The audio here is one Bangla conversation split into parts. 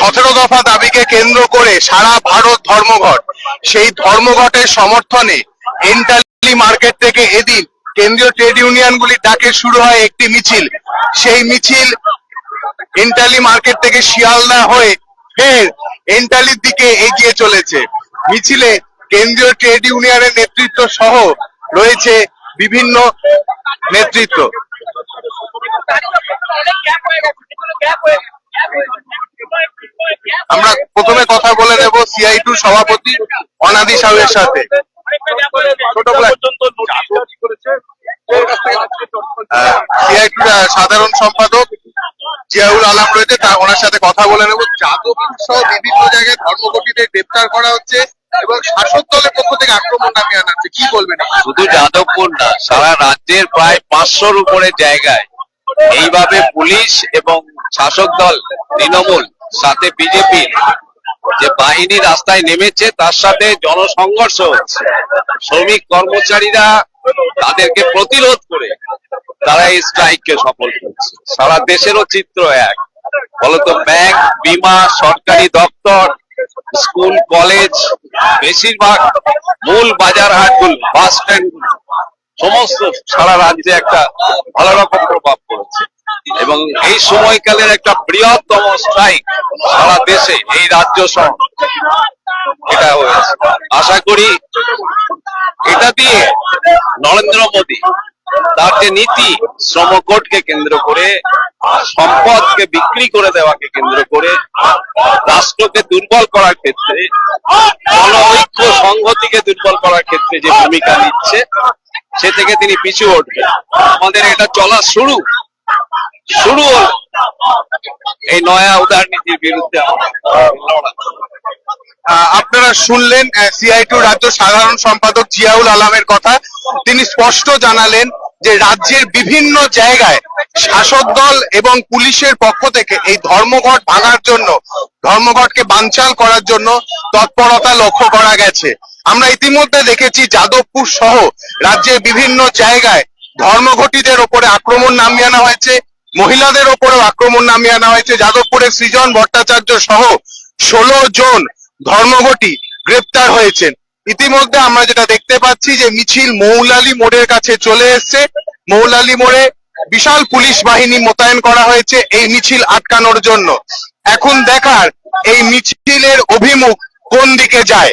সতেরো দফা দাবিকে কেন্দ্র করে সারা ভারত ধর্মঘট। সেই ধর্মঘটের সমর্থনে এন্টালি মার্কেট থেকে এদিন কেন্দ্রীয় ট্রেড ইউনিয়নগুলির ডাকে শুরু হয় একটি মিছিল। সেই মিছিল এন্টালি মার্কেট থেকে শিয়ালদা হয়ে ফের এন্টালির দিকে এগিয়ে চলেছে। মিছিলে কেন্দ্রীয় ট্রেড ইউনিয়নের নেতৃত্ব সহ রয়েছে বিভিন্ন নেতৃত্ব। আমরা প্রথমে কথা বলে নেব সিআই টু সভাপতি অনাদি সাহের সাথে। সিআই টু সাধারণ সম্পাদক জিয়াউল আলম রয়েছে তা ওনার সাথে কথা বলে নেব। যাদবপুর সহ বিভিন্ন জায়গায় ধর্মঘটীদের গ্রেপ্তার করা হচ্ছে এবং শাসক দলের পক্ষ থেকে আক্রমণ নামিয়ে আনা হচ্ছে। কি বলবেন শুধু যাদবপুর না সারা রাজ্যের প্রায় পাঁচশোর উপরে জায়গায়। এইভাবে পুলিশ এবং শাসক দল তৃণমূল সাথে বিজেপি যে বাহিনী রাস্তায় নেমেছে, তার সাথে জনসংঘর্ষ হচ্ছে শ্রমিক কর্মচারীরা তাদেরকে প্রতিরোধ করে তারা এই স্ট্রাইককে সফল করছে। সারা দেশেরও চিত্র এক। ফলত ব্যাংক, বিমা, সরকারি দপ্তর, স্কুল, কলেজ, বেশিরভাগ মূল বাজার হাটগুলো বাস স্ট্যান্ড সমস্ত সারা রাজ্যে একটা ভালো রকম প্রভাব। এবং এই সময়কালের একটা বৃহত্তম স্ট্রাইক সারা দেশে, এই রাজ্য সহ এটা হয়েছে আশা করি এটা দিয়ে নরেন্দ্র মোদী তার যে নীতি, শ্রম কোডকে কেন্দ্র করে, সম্পদকে বিক্রি করে দেওয়াকে কেন্দ্র করে, রাষ্ট্রকে দুর্বল করার ক্ষেত্রে গণ ঐক্য সংহতিকে দুর্বল করার ক্ষেত্রে যে ভূমিকা নিচ্ছে, সে থেকে তিনি পিছু উঠবেন আমাদের এটা চলা শুরু শুরু এই নয়া উদারনীতির বিরুদ্ধে আপনারা শুনলেন সিআই টু রাজ্য সাধারণ সম্পাদক জিয়াউল আলমের কথা। তিনি স্পষ্ট জানালেন যে রাজ্যের বিভিন্ন জায়গায় শাসক দল এবং পুলিশের পক্ষ থেকে এই ধর্মঘট ভাঙার জন্য, ধর্মঘটকে বানচাল করার জন্য তৎপরতা লক্ষ্য করা গেছে। আমরা ইতিমধ্যে দেখেছি যাদবপুর সহ রাজ্যের বিভিন্ন জায়গায় ধর্মঘটীদের ওপরে আক্রমণ নামিয়ে আনা হয়েছে। মহিলাদের ওপরেও আক্রমণ নামিয়ে আনা হয়েছে। যাদবপুরের সৃজন ভট্টাচার্য সহ ষোলো জন ধর্মঘটি গ্রেপ্তার হয়েছেন। ইতিমধ্যে আমরা যেটা দেখতে পাচ্ছি যে মিছিল মৌলালি মোড়ের কাছে চলে এসেছে। মৌলালি মোড়ে বিশাল পুলিশ বাহিনী মোতায়েন করা হয়েছে এই মিছিল আটকানোর জন্য। এখন দেখার এই মিছিলের অভিমুখ কোন দিকে যায়।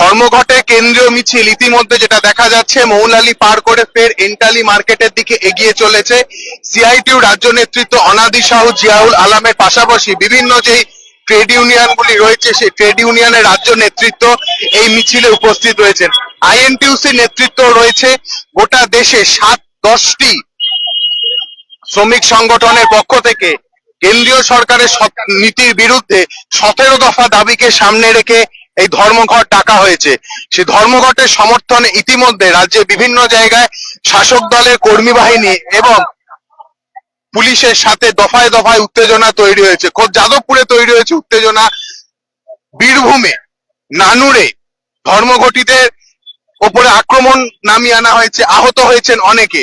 ধর্মঘটে কেন্দ্রীয় মিছিল ইতিমধ্যে যেটা দেখা যাচ্ছে, মৌলালি পার করে ফের এন্টালি মার্কেটের দিকে এগিয়ে চলেছে। সিআইটিউ রাজ্য নেতৃত্ব অনাদি শাহ জিয়াউল আলামের পাশাপাশি বিভিন্ন যেই ট্রেড ইউনিয়ন গুলি রয়েছে, সেই ট্রেড ইউনিয়নের রাজ্য নেতৃত্ব এই মিছিলে উপস্থিত রয়েছেন। আইএনটিউসি নেতৃত্ব রয়েছে গোটা দেশে সাত, দশটি শ্রমিক সংগঠনের পক্ষ থেকে। কেন্দ্রীয় সরকারের নীতির বিরুদ্ধে সতেরো দফা দাবিকে সামনে রেখে এই ধর্মঘট ডাকা হয়েছে। সেই ধর্মঘটের সমর্থনে ইতিমধ্যে রাজ্যের বিভিন্ন জায়গায় শাসক দলের কর্মী বাহিনী এবং পুলিশের সাথে দফায় দফায় উত্তেজনা তৈরি হয়েছে। খোদ যাদবপুরে তৈরি হয়েছে উত্তেজনা। বীরভূমে, নানুরে ধর্মঘটিদের ওপরে আক্রমণ নামিয়ে আনা হয়েছে। আহত হয়েছেন অনেকে।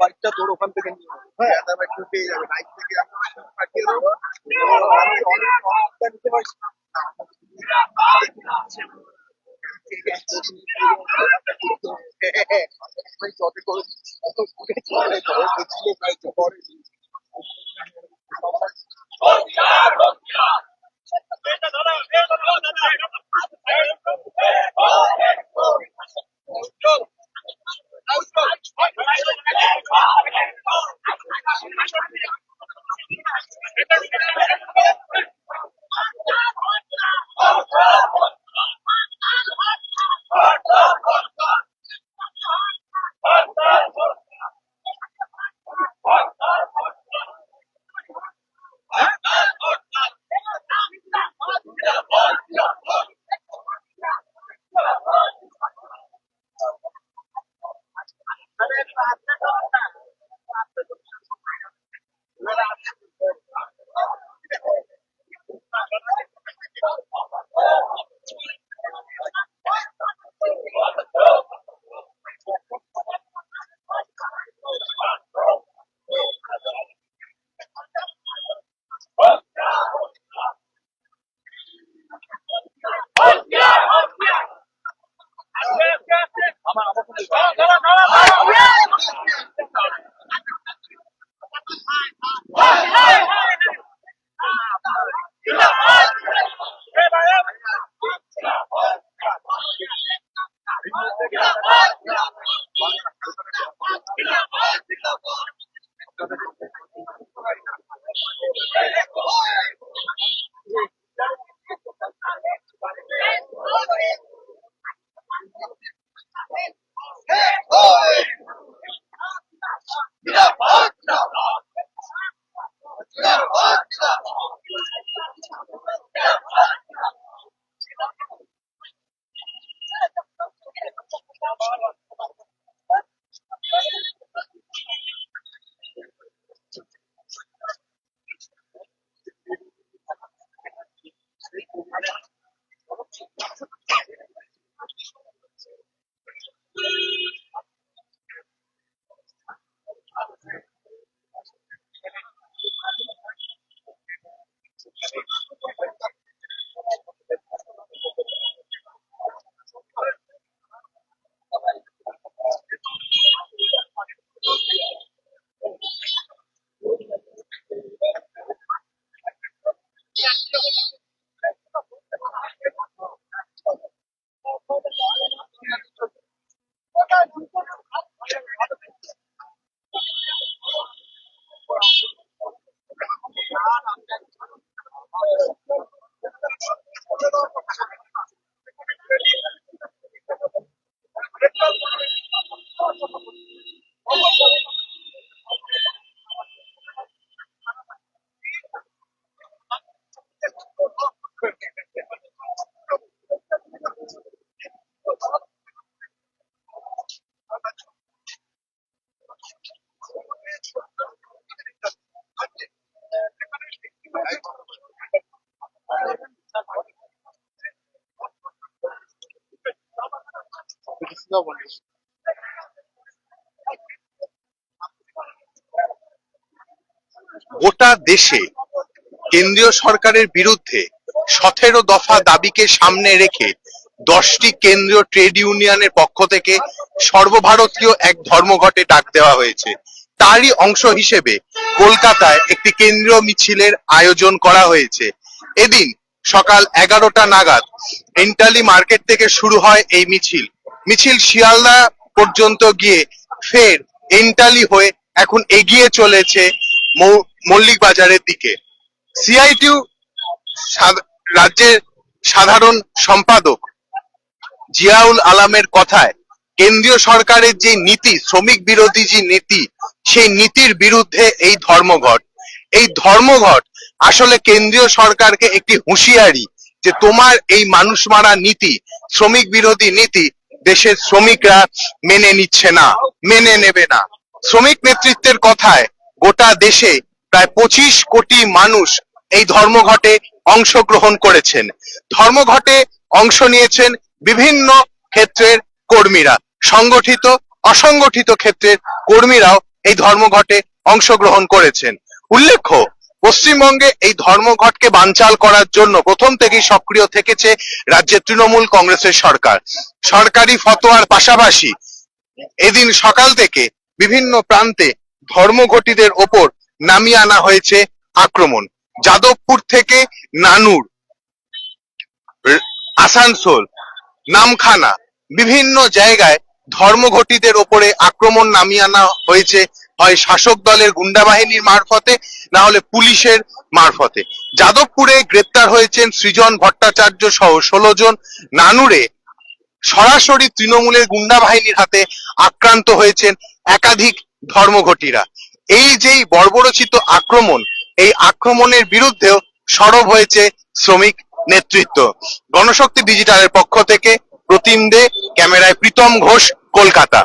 বাইকটা তোর ওখান থেকে নিয়ে নেব। হ্যাঁ তারপর একটু পেয়ে যাবে লাইট থেকে Figueroa. গোটা দেশে কেন্দ্রীয় সরকারের বিরুদ্ধে সতেরো দফা দাবিকে সামনে রেখে দশটি কেন্দ্রীয় ট্রেড ইউনিয়নের পক্ষ থেকে সর্বভারতীয় এক ধর্মঘটে ডাক দেওয়া হয়েছে। তারই অংশ হিসেবে কলকাতায় একটি কেন্দ্রীয় মিছিলের আয়োজন করা হয়েছে। এদিন সকাল এগারোটা নাগাদ এন্টালি মার্কেট থেকে শুরু হয় এই মিছিল। মিছিল শিয়ালদা পর্যন্ত গিয়ে ফের এন্টালি হয়ে এখন এগিয়ে চলেছে মল্লিক বাজারের দিকে। সিআইটিউ রাজ্যের সাধারণ সম্পাদক জিয়াউল আলামের কথায়, কেন্দ্রীয় সরকারের যে নীতি, শ্রমিক বিরোধী যে নীতি, সেই নীতির বিরুদ্ধে এই ধর্মঘট। এই ধর্মঘট আসলে কেন্দ্রীয় সরকারকে একটি হুঁশিয়ারি যে তোমার এই মানুষ মারা নীতি, শ্রমিক বিরোধী নীতি দেশের শ্রমিকরা মেনে নিচ্ছে না, মেনে নেবে না। শ্রমিক নেতৃত্বের কথায় গোটা দেশে প্রায় পঁচিশ কোটি মানুষ এই ধর্মঘটে অংশগ্রহণ করেছেন। ধর্মঘটে অংশ নিয়েছেন বিভিন্ন ক্ষেত্রের কর্মীরা, সংগঠিত, অসংগঠিত ক্ষেত্রের কর্মীরাও এই ধর্মঘটে অংশগ্রহণ করেছেন। উল্লেখ্য, পশ্চিমবঙ্গে এই ধর্মঘটকে বানচাল করার জন্য প্রথম থেকেই সক্রিয় থেকেছে রাজ্যের তৃণমূল কংগ্রেসের সরকার। সরকারি ফতোয়ার পাশাপাশি এদিন সকাল থেকে বিভিন্ন প্রান্তে ধর্মঘটীদের ওপর নামিয়ে আনা হয়েছে আক্রমণ। যাদবপুর থেকে নানুর, আসানসোল, নামখানা বিভিন্ন জায়গায় ধর্মঘটীদের ওপরে আক্রমণ নামিয়ে আনা হয়েছে। হয় শাসক দলের গুন্ডা বাহিনীর মারফতে, না হলে পুলিশের মারফতে। যাদবপুরে গ্রেপ্তার হয়েছেন সৃজন ভট্টাচার্য সহ ষোলো জন। নানুরে সরাসরি তৃণমূলের গুন্ডা বাহিনীর হাতে আক্রান্ত হয়েছেন একাধিক ধর্মঘটিরা। এই যেই বর্বরচিত আক্রমণ, এই আক্রমণের বিরুদ্ধেও সরব হয়েছে শ্রমিক নেতৃত্ব। গণশক্তি ডিজিটালের পক্ষ থেকে প্রতিম দে, ক্যামেরায় প্রীতম ঘোষ, কলকাতা।